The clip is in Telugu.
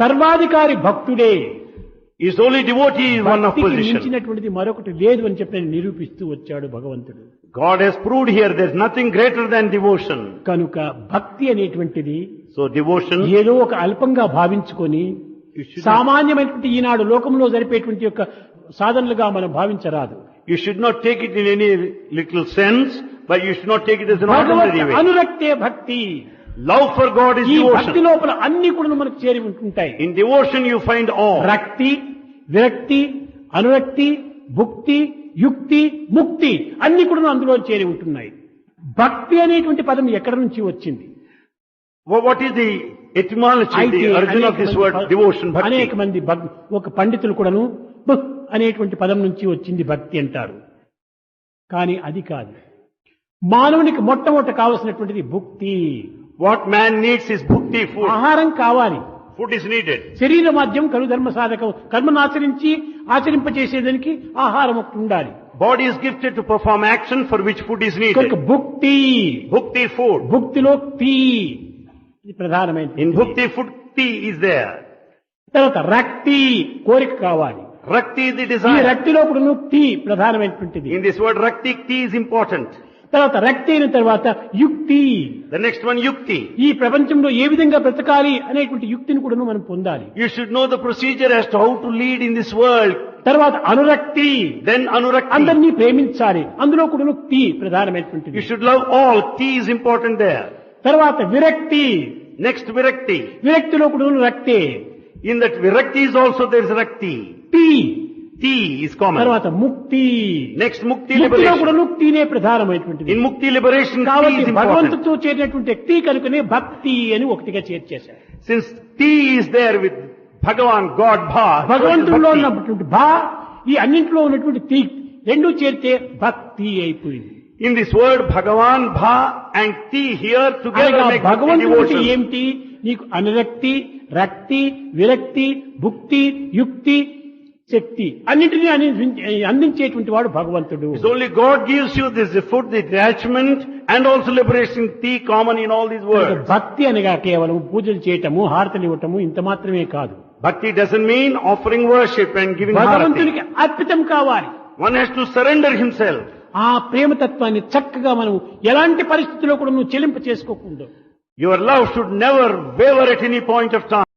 సర్వాధికారి భక్తుడే. ఈ సోలీ డివోట్ డివోటీ మించినటువంటిది మరొకటి లేదు అని చెప్పి నేను నిరూపిస్తూ వచ్చాడు భగవంతుడు. God has proved here there nothing greater than devotion కనుక భక్తి అనేటువంటిది సో డివోషన్ ఏదో ఒక అల్పంగా భావించుకొని సామాన్యమైనటువంటి ఈనాడు లోకంలో జరిపేటువంటి యొక్క సాధనలుగా మనం భావించరాదు. You should not take it in any little sense but you'd not take it is అనురక్తే భక్తి. Love for God is ఈ భక్తి. లోపల అన్ని కూడా మనకు చేరి ఉంటుంటాయి. In devotion you find all. రక్తి విరక్తి అనురక్తి భుక్తి యుక్తి ముక్తి అన్ని కూడా అందులో చేరి ఉంటున్నాయి. భక్తి అనేటువంటి పదం ఎక్కడి నుంచి వచ్చింది? Wha- What is the etymology, అయితే the origin of అనేక మంది ఒక పండితులు కూడాను అనేటువంటి పదం నుంచి వచ్చింది భక్తి అంటారు. కానీ అది కాదు. మానవునికి మొట్టమొదట కావలసినటువంటిది భుక్తి. వాట్ మ్యాన్ నీడ్స్ ఇస్ భుక్తి ఫుడ్ ఆహారం కావాలి. ఫుడ్ ఇస్ నీడెడ్ శరీర మాధ్యం కరు ధర్మ సాధక కర్మను ఆచరించి ఆచరింపజేసేదానికి ఆహారం ఉండాలి. Body is gifted to perform action for which food is need భుక్తి. భుక్తి ఫుడ్ భుక్తిలో తీ ప్రధానమైన ఇన్ భుక్తి ఫుడ్ తీ ఇస్ దే తర్వాత రక్తి కోరిక కావాలి. రక్తి ఇది డిజైన్ రక్తిలో ఇప్పుడు తీ ప్రధానమైనటువంటిది. ఇన్ దిస్ వర్డ్ రక్తి తీ ఇస్ ఇంపార్టెంట్ తర్వాత రక్తి అయిన తర్వాత యుక్తి. ద నెక్స్ట్ వన్ యుక్తి. ఈ ప్రపంచంలో ఏ విధంగా బ్రతకాలి అనేటువంటి యుక్తిని కూడా మనం పొందాలి. You should know the procedure has how to lead in this world తర్వాత అనురక్తి. దెన్ అనురక్తి. అందరినీ ప్రేమించాలి. అందులో కూడా క్తి ప్రధానమైనటువంటి యూ షుడ్ లవ్ ఆల్ క్తీ ఇస్ ఇంపార్టెంట్ దే తర్వాత విరక్తి. నెక్స్ట్ విరక్తి. విరక్తిలో కూడా రక్తే. ఇన్ దట్ విరక్తి ఇస్ ఆల్సో దేర్ ఇస్ రక్తి. టీ. ముక్తి ఇస్ కామన్ తర్వాత ముక్తి. నెక్స్ట్ ముక్తి కూడా ముక్తినే ప్రధానమైనటువంటి ముక్తి లిబరేషన్ కావాలి భగవంతుతో చేరినటువంటి వ్యక్తి కనుకనే భక్తి అని ఒకటిగా చేర్చేశారు. Since tea is there with Bhagavan God భా భగవంతుల్లో ఉన్నటువంటి భా ఈ అన్నింటిలో ఉన్నటువంటి తీ రెండు చేర్చే భక్తి అయిపోయింది. ఇన్ దిస్ వర్డ్ భగవాన్ భా అండ్ టీ హియర్ టుగెదర్ భగవంతుడు ఏమిటి? నీకు అనురక్తి రక్తి విరక్తి భుక్తి యుక్తి శక్తి. అన్నింటినీ అందించేటువంటి వాడు భగవంతుడు. Only God gives you this food the attachment and also liberation tea common in all these word భక్తి అనగా కేవలం పూజలు చేయటము హారతలు ఇవ్వటము ఇంత మాత్రమే కాదు. భక్తి doesn't mean offering worship and giving భగవంతునికి అర్పితం కావాలి. One has to surrender himself ఆ ప్రేమ తత్వాన్ని చక్కగా మనం ఎలాంటి పరిస్థితుల్లో కూడా నువ్వు చెల్లింపు చేసుకోకుండా. Your love should never waver at any point of time